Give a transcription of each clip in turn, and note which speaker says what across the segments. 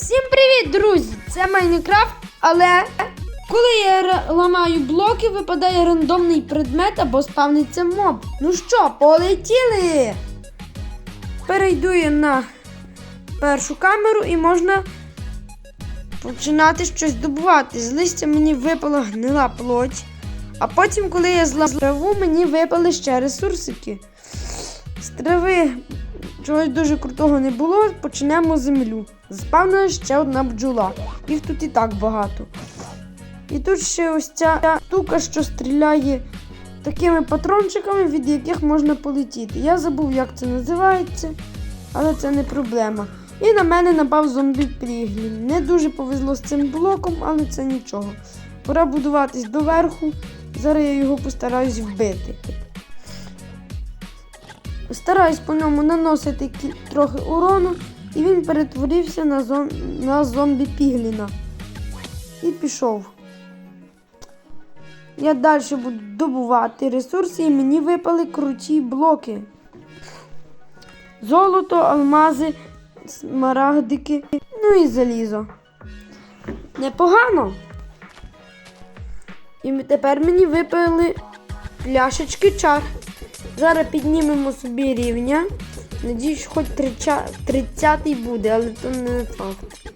Speaker 1: Всім привіт, друзі! Це Майнкрафт, але коли я ламаю блоки, випадає рандомний предмет або спавниться моб. Ну що, полетіли? Перейду я на першу камеру і можна починати щось добувати. З листя мені випала гнила плоть, а потім, коли я зламав траву, мені випали ще ресурсики. З трави чогось дуже крутого не було, почнемо землю. Спавнила ще одна бджола. Їх тут і так багато. І тут ще ось ця штука, що стріляє такими патрончиками, від яких можна полетіти. Я забув, як це називається, але це не проблема. І на мене напав зомбі пріглі. Не дуже повезло з цим блоком, але це нічого. Пора будуватись доверху. Зараз я його постараюсь вбити. Стараюсь по ньому наносити трохи урону, і він перетворився на, зом... на зомбі Пігліна. І пішов. Я далі буду добувати ресурси, і мені випали круті блоки. Золото, алмази, смарагдики, ну і залізо. Непогано. І тепер мені випали пляшечки чар. Зараз піднімемо собі рівня. Надіюсь, хоч 30 буде, але то не факт.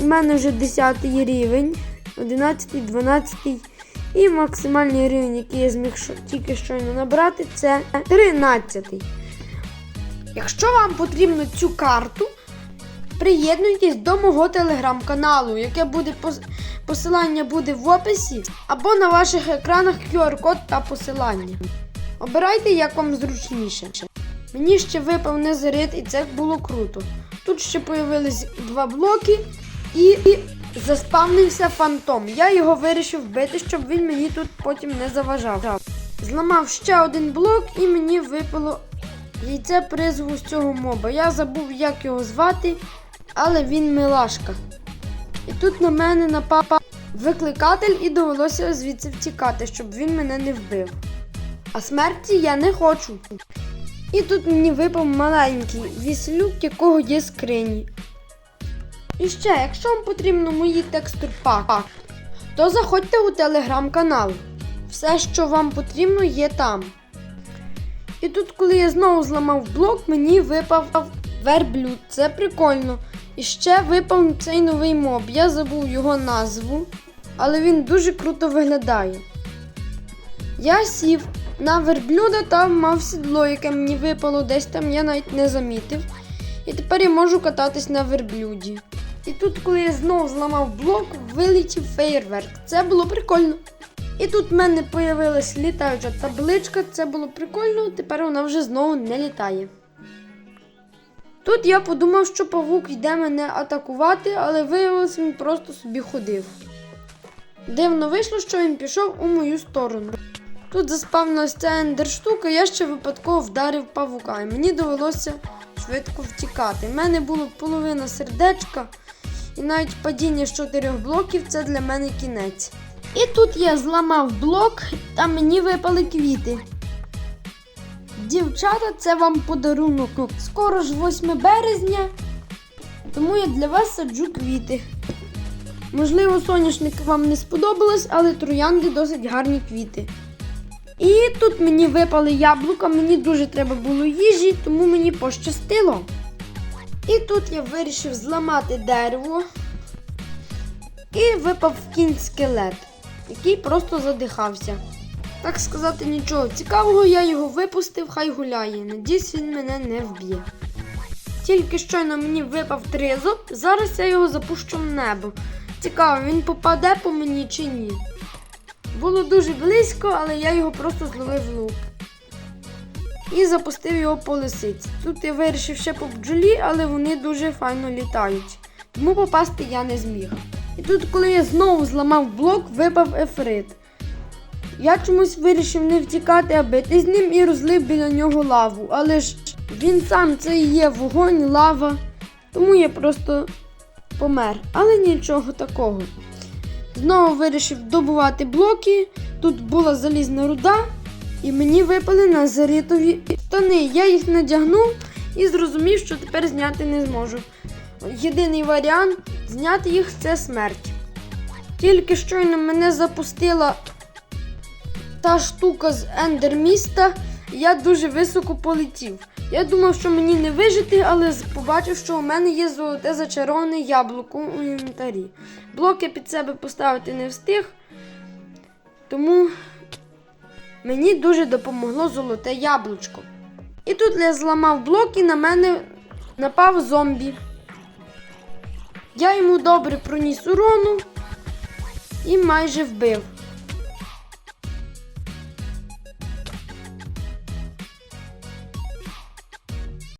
Speaker 1: У мене вже 10 рівень, 11, 12 і максимальний рівень, який я зміг тільки щойно набрати, це 13. Якщо вам потрібно цю карту, приєднуйтесь до мого телеграм-каналу, яке буде посилання буде в описі, або на ваших екранах QR-код та посилання. Обирайте, як вам зручніше. Мені ще випав незарит, і це було круто. Тут ще появились два блоки і, заспавнився фантом. Я його вирішив вбити, щоб він мені тут потім не заважав. Зламав ще один блок і мені випало яйце призову з цього моба. Я забув, як його звати, але він милашка. І тут на мене напав викликатель і довелося звідси втікати, щоб він мене не вбив. А смерті я не хочу. І тут мені випав маленький віслюк, якого є скрині. І ще, якщо вам потрібно мої текстурпак, то заходьте у телеграм-канал. Все, що вам потрібно, є там. І тут, коли я знову зламав блок, мені випав верблюд. Це прикольно. І ще випав цей новий моб. Я забув його назву, але він дуже круто виглядає. Я сів на верблюда та мав сідло, яке мені випало десь там, я навіть не замітив. І тепер я можу кататись на верблюді. І тут, коли я знову зламав блок, вилетів фейерверк. Це було прикольно. І тут в мене появилась літаюча табличка, це було прикольно, тепер вона вже знову не літає. Тут я подумав, що павук йде мене атакувати, але виявилось, він просто собі ходив. Дивно вийшло, що він пішов у мою сторону. Тут заспавнилась ця ендерштука, я ще випадково вдарив павука, і мені довелося швидко втікати. У мене було половина сердечка, і навіть падіння з чотирьох блоків це для мене кінець. І тут я зламав блок, та мені випали квіти. Дівчата, це вам подарунок. Скоро ж 8 березня, тому я для вас саджу квіти. Можливо, соняшник вам не сподобалось, але троянди досить гарні квіти. І тут мені випали яблука, мені дуже треба було їжі, тому мені пощастило. І тут я вирішив зламати дерево. І випав кінь скелет, який просто задихався. Так сказати, нічого цікавого, я його випустив, хай гуляє. Надіюсь, він мене не вб'є. Тільки щойно мені випав тризуб, зараз я його запущу в небо. Цікаво, він попаде по мені чи ні. Було дуже близько, але я його просто зловив лук. І запустив його по лисиці. Тут я вирішив ще по бджолі, але вони дуже файно літають. Тому попасти я не зміг. І тут, коли я знову зламав блок, випав ефрит. Я чомусь вирішив не втікати, а бити з ним і розлив біля нього лаву. Але ж він сам це і є вогонь, лава. Тому я просто помер. Але нічого такого. Знову вирішив добувати блоки. Тут була залізна руда, і мені випали назаритові штани. Я їх надягнув і зрозумів, що тепер зняти не зможу. єдиний варіант зняти їх це смерть. Тільки щойно мене запустила та штука з Ендер міста, я дуже високо полетів. Я думав, що мені не вижити, але побачив, що у мене є золоте зачароване яблуко у інвентарі. Блоки під себе поставити не встиг, тому мені дуже допомогло золоте яблучко. І тут я зламав блок і на мене напав зомбі. Я йому добре проніс урону і майже вбив.